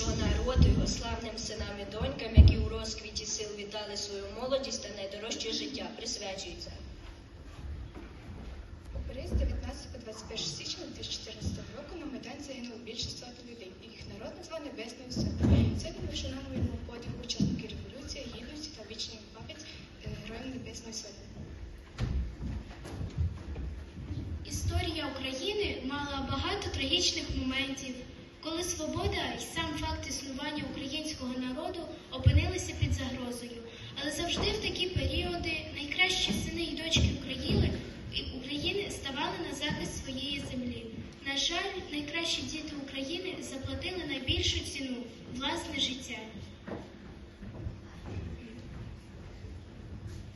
нашого народу, його славним синам і донькам, які у розквіті сил віддали свою молодість та найдорожче життя, присвячується. Період з 19 по 21 січня 2014 року на Майдані загинуло більше сотні людей. і Їх народ назвав Небесною Сотнею. Сьогодні ми вшановуємо подвиг учасників революції, гідності та вічної пам'ять е, героям Небесної Сотні. Історія України мала багато трагічних моментів, коли свобода і сам факт існування українського народу опинилися під загрозою. Але завжди в такі періоди найкращі сини і дочки України, України ставали на захист своєї землі. На жаль, найкращі діти України заплатили найбільшу ціну власне життя.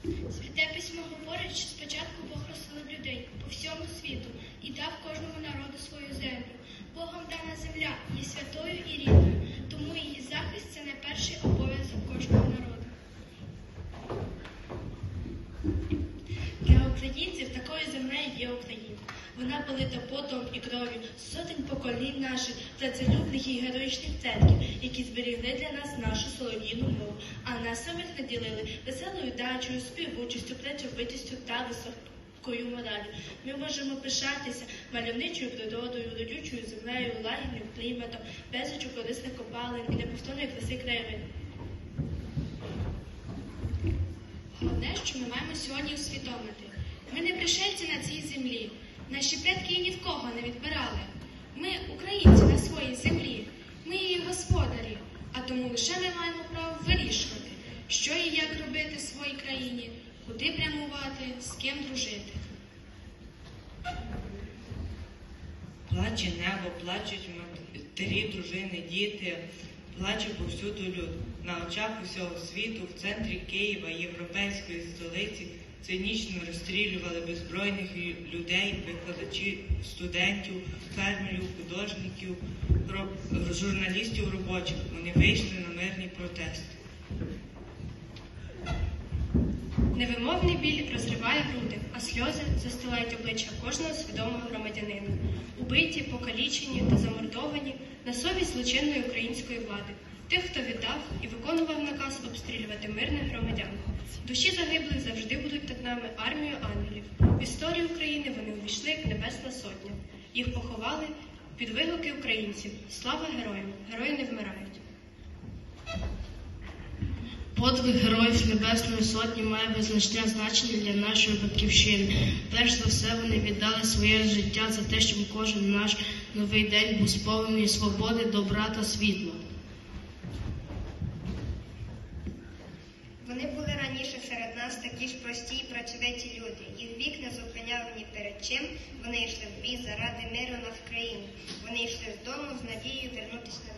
Святе письмо говорить, що спочатку Бог розселив людей по всьому світу і дав кожному народу свою землю. Богом дана земля є святою і рідною, тому її захист це найперший обов'язок кожного народу. Для українців такою землею є Україна. Вона полита потом і кров'ю сотень поколінь наших працелюбних і героїчних церків, які зберігли для нас нашу солов'їну мову, а нас самих наділили веселою дачею, співучістю, працьовитістю та високою моралю. Ми можемо пишатися мальовничою природою, родючою землею, лагідним кліматом, безлічю корисних копалин і неповторної краси краєвид. Головне, що ми маємо сьогодні усвідомити. Ми не пришельці на цій землі. Наші предки ні в кого не відбирали. Ми українці на своїй землі, ми її господарі, а тому лише ми маємо право вирішувати, що і як робити в своїй країні, куди прямувати, з ким дружити. Плаче небо, плачуть матері, дружини, діти, плаче повсюду люд. На очах усього світу, в центрі Києва, європейської столиці, цинічно розстрілювали беззбройних людей, викладачів, студентів, фермерів, художників, журналістів робочих. Вони вийшли на мирний протест. Невимовний біль розриває груди, а сльози застилають обличчя кожного свідомого громадянина. Убиті, покалічені та замордовані на совість злочинної української влади, тих, хто віддав і виконував наказ обстрілювати мирних громадян. Душі загиблих завжди будуть над нами армією ангелів. В історію України вони увійшли як Небесна Сотня. Їх поховали під вигуки українців. Слава героям! Герої не вмирають. Подвиг героїв Небесної Сотні має визначне значення для нашої батьківщини. Перш за все, вони віддали своє життя за те, щоб кожен наш новий день був сповнений свободи, добра та світла. Вони були раніше серед нас такі ж прості і працьовиті люди. Їх вік не зупиняв ні перед чим. Вони йшли в бій заради миру на Вкраїні. Вони йшли з дому з надією вернутися на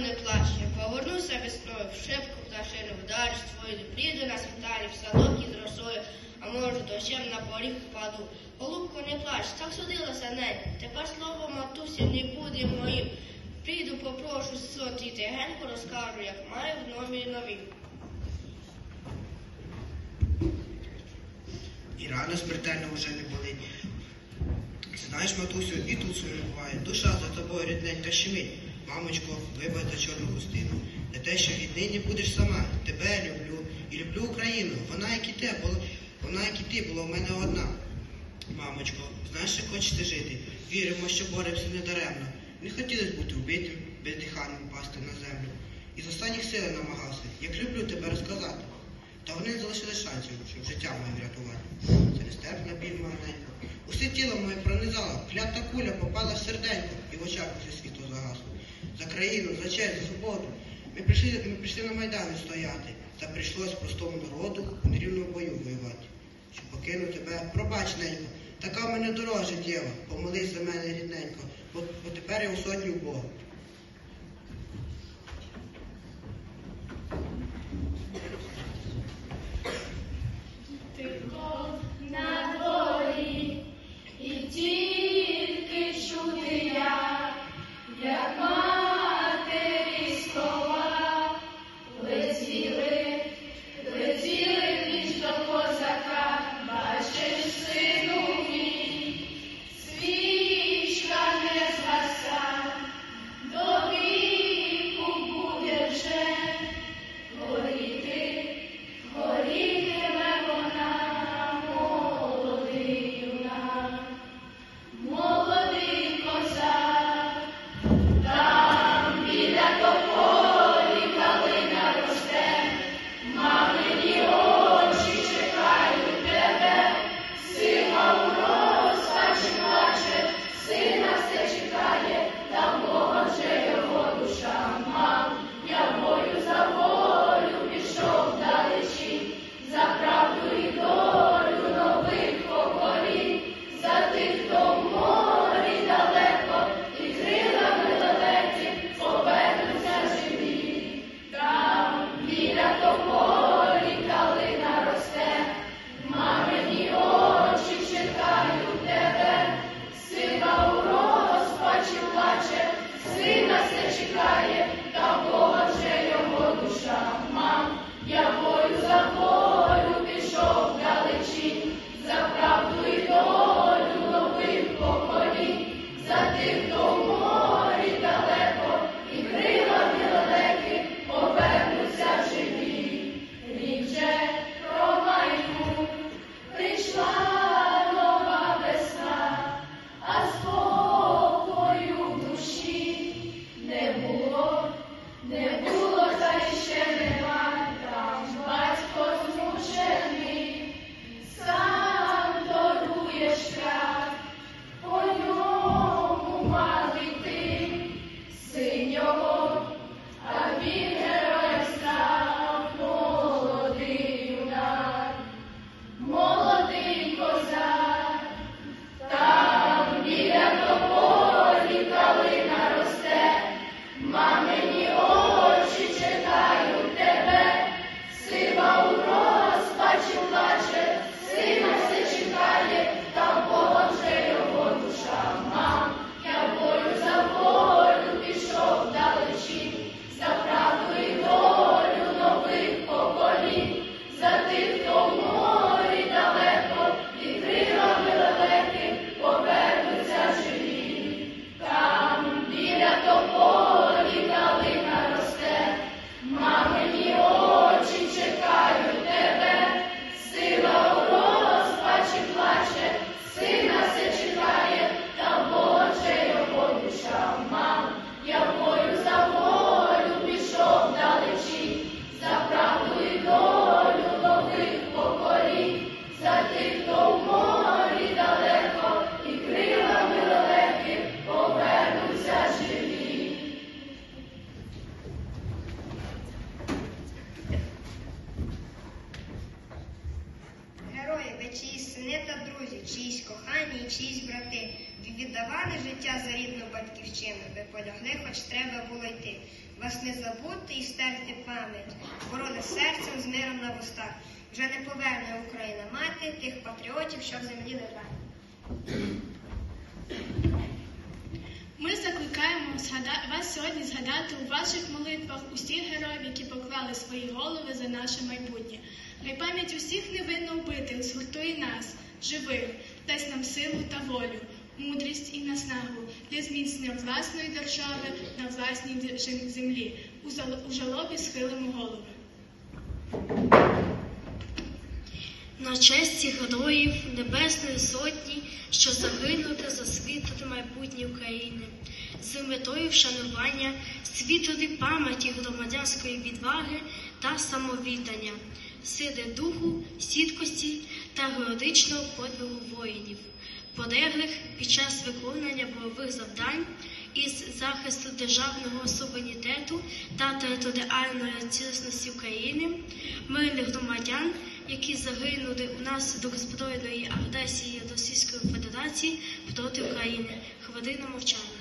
не плач, я повернуся весною, в шепку пташину вдариш твою, прийду на світалі, в садок із росою, а може дощем на поріг впаду. Голубко, не плач, так судилося ненька, тепер слово матусі не буде моїм. Прийду, попрошу соті тихенько розкажу, як маю в номері нові. І рано смертельно вже не болить. Знаєш, матусю, і тут буває. Душа за тобою рідненька щемить. Мамочко, вибачте чорну хустину. Не те, що віднині будеш сама. Тебе люблю і люблю Україну. Вона, як і те, була, вона, як і ти, була в мене одна. Мамочко, знаєш, як хочете жити? Віримо, що боремося недаремно. Не хотілося бути вбитим, бездиханним пасти на землю. Із останніх сил намагався, як люблю тебе розказати. Та вони залишили шансів, щоб життя моє врятувати. Це нестерпна біль маленька. Усе тіло моє пронизало, клята куля попала в серденько, і в очах уже світло загасло. За країну, за честь, за свободу. Ми прийшли, ми прийшли на Майдані стояти, та прийшлось простому народу у нерівному бою воювати. Щоб покину тебе, пробач, ненько, така в мене дороже діва, помолись за мене рідненько, бо, бо тепер я у сотні в Бога. чекає, та Боже його душа, мам, я. Чиїсь і чиїсь брати. Віддавали життя за рідну батьківщину, ви полягли, хоч треба було йти. Вас не забути і стерти пам'ять, бороли серцем з миром на вустах. Вже не поверне Україна мати тих патріотів, що в землі лежать. Ми закликаємо вас сьогодні згадати у ваших молитвах усіх героїв, які поклали свої голови за наше майбутнє. Хай пам'ять усіх невинно вбитих згуртує нас, живих, дасть нам силу та волю, мудрість і наснагу для зміцнення власної держави на власній землі. У жалобі схилимо голови. На честь цих героїв Небесної Сотні, що загинули за світле майбутнє України, з метою вшанування світлої пам'яті громадянської відваги та самовіддання, сили духу, сіткості та героїчного подвигу воїнів, полеглих під час виконання бойових завдань із захисту державного суверенітету та територіальної цілісності України, мирних громадян, які загинули внаслідок збройної агресії Російської Федерації проти України. Хвилина мовчання.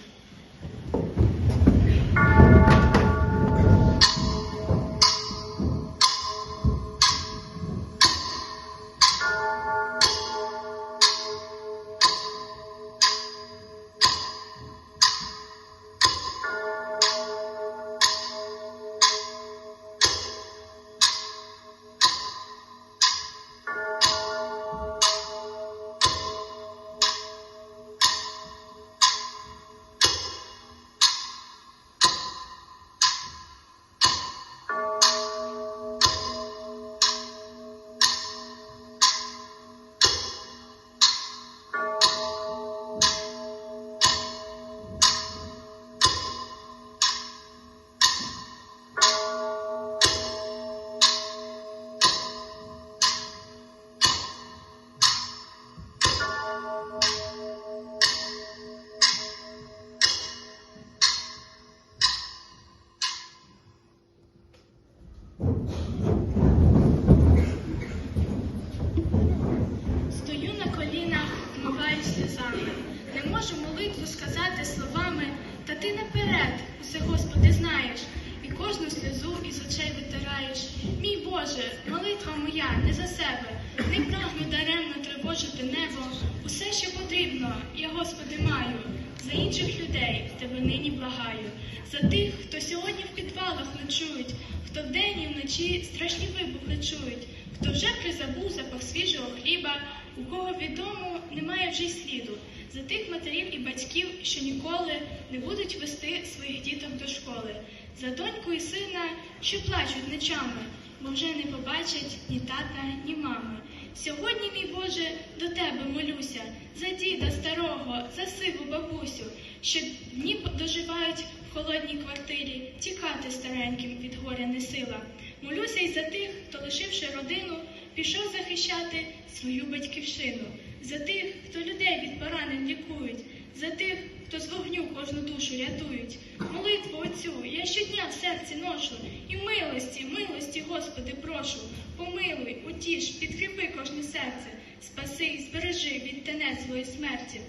Небо. Усе, що потрібно, я, Господи, маю. За інших людей тебе нині благаю. За тих, хто сьогодні в підвалах ночують, хто вдень і вночі страшні вибухи чують, хто вже призабув запах свіжого хліба, у кого відомо немає вже й сліду. за тих матерів і батьків, що ніколи не будуть вести своїх діток до школи, за доньку і сина, що плачуть ночами, бо вже не побачать ні тата, ні мами. Сьогодні, мій Боже, до тебе молюся, за діда старого, за сиву бабусю, що дні доживають в холодній квартирі, тікати стареньким від горя не сила. Молюся й за тих, хто, лишивши родину, пішов захищати свою батьківщину, за тих, хто людей від поранень лікують, за тих, хто з вогню кожну душу рятують. Молитву Отцю я щодня в серці ношу, і милості, милості, Господи, прошу. Помилуй, утіш, підкріпи кожне серце, спаси і збережи від тенет злої смерті.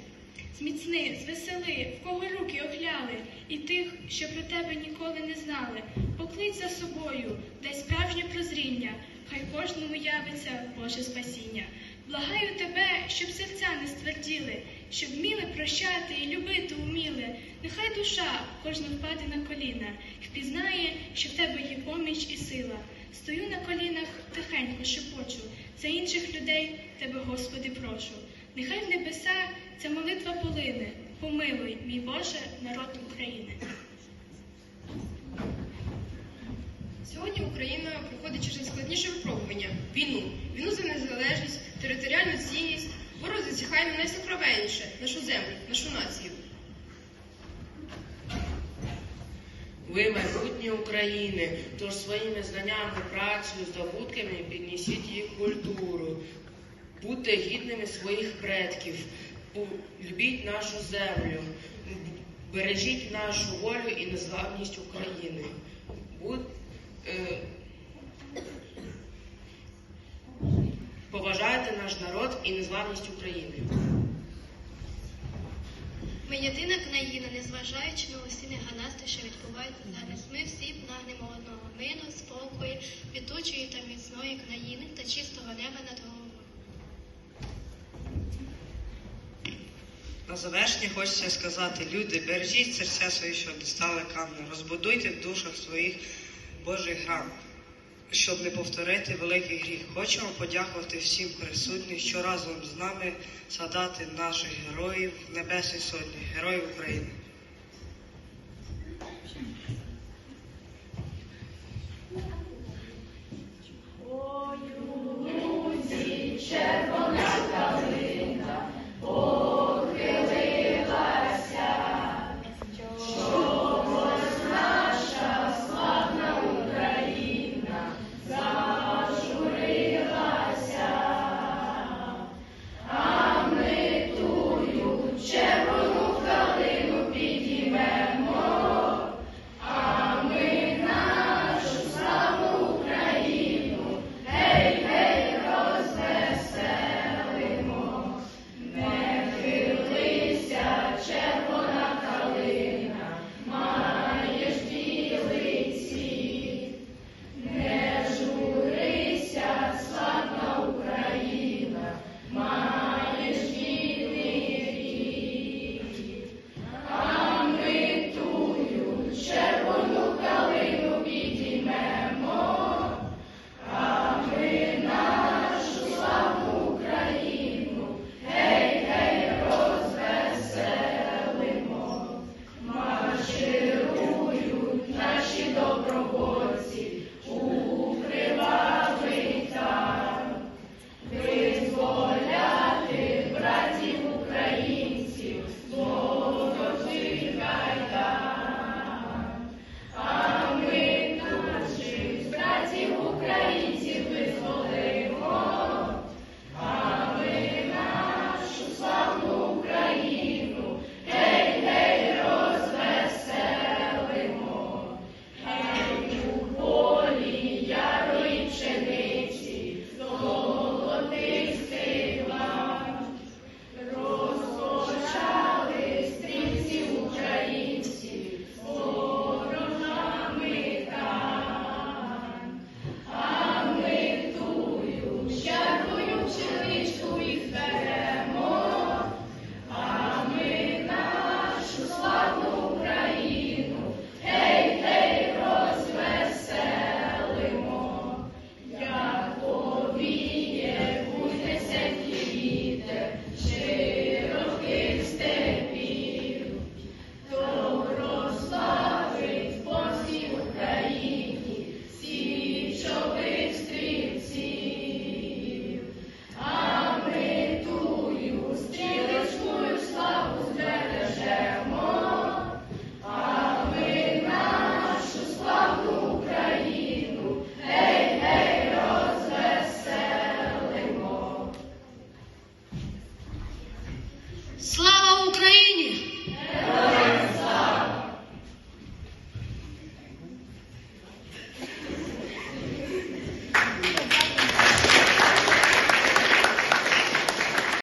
Зміцни, звесели, в кого руки охляли, і тих, що про тебе ніколи не знали. Поклич за собою, дай справжнє прозріння, хай кожному явиться Боже спасіння. Благаю тебе, щоб серця не стверділи, щоб вміли прощати і любити уміли. Нехай душа кожна впаде на коліна, впізнає, що в тебе є поміч і сила. Стою на колінах, тихенько шепочу, за інших людей тебе, Господи, прошу. Нехай в небеса ця молитва полине. Помилуй, мій Боже, народ України. Сьогодні Україна проходить через складніше випробування війну, війну за незалежність, територіальну цінність. Ворог зазіхає на найсокровенніше нашу землю, нашу націю. Ви майбутнє України, тож своїми знаннями, працею, здобутками піднесіть їх культуру. Будьте гідними своїх предків, любіть нашу землю, бережіть нашу волю і незламність України. Будь, е, поважайте наш народ і незламність України. Єдина країна, незважаючи на усі негаразди, що відбуваються зараз. Ми всі прагнемо одного миру, спокою, квітучої та міцної країни та чистого неба над головою. На завершення хочеться сказати, люди, бережіть серця свої, щоб не стали камнем, розбудуйте в душах своїх Божий храм, щоб не повторити великий гріх. Хочемо подякувати всім присутнім, що разом з нами згадати наших героїв Небесної Сотні, героїв України. Червону калину